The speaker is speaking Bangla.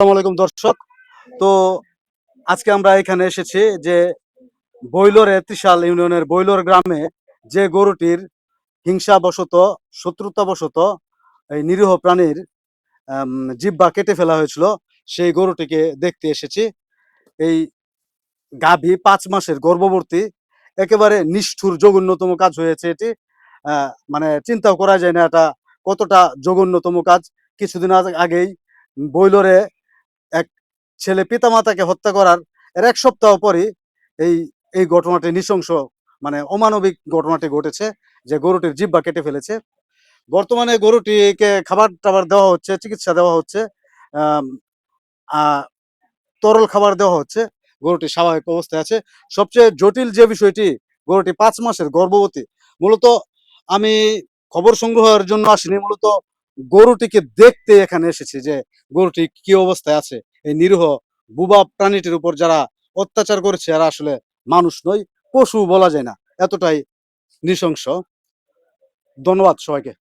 আলাইকুম, দর্শক। তো আজকে আমরা এখানে এসেছি যে বৈলরে, ত্রিশাল ইউনিয়নের বৈলর গ্রামে যে গরুটির হিংসাবশত, শত্রুতাবশত এই নিরীহ প্রাণীর জিহ্বা কেটে ফেলা হয়েছিল, সেই গরুটিকে দেখতে এসেছি। এই গাভী পাঁচ মাসের গর্ভবর্তী একেবারে নিষ্ঠুর, জঘন্যতম কাজ হয়েছে এটি। মানে চিন্তাও করা যায় না এটা কতটা জঘন্যতম কাজ। কিছুদিন আগে- আগেই বৈলরে ছেলে পিতামাতাকে হত্যা করার এর এক সপ্তাহ পরই এই এই ঘটনাটি নৃশংস মানে অমানবিক ঘটনাটি ঘটেছে যে গরুটির জিব্বা কেটে ফেলেছে। বর্তমানে গরুটিকে খাবার টাবার দেওয়া হচ্ছে, চিকিৎসা দেওয়া হচ্ছে তরল খাবার দেওয়া হচ্ছে, গরুটি স্বাভাবিক অবস্থায় আছে। সবচেয়ে জটিল যে বিষয়টি, গরুটি পাঁচ মাসের গর্ভবতী। মূলত আমি খবর সংগ্রহের জন্য আসিনি, মূলত গরুটিকে দেখতে এখানে এসেছি যে গরুটি কি অবস্থায় আছে। এই নিরীহ বুবা প্রাণীটির উপর যারা অত্যাচার করেছে, এরা আসলে মানুষ নয়, পশু বলা যায় না। এতটাই নৃশংস। ধন্যবাদ সবাইকে।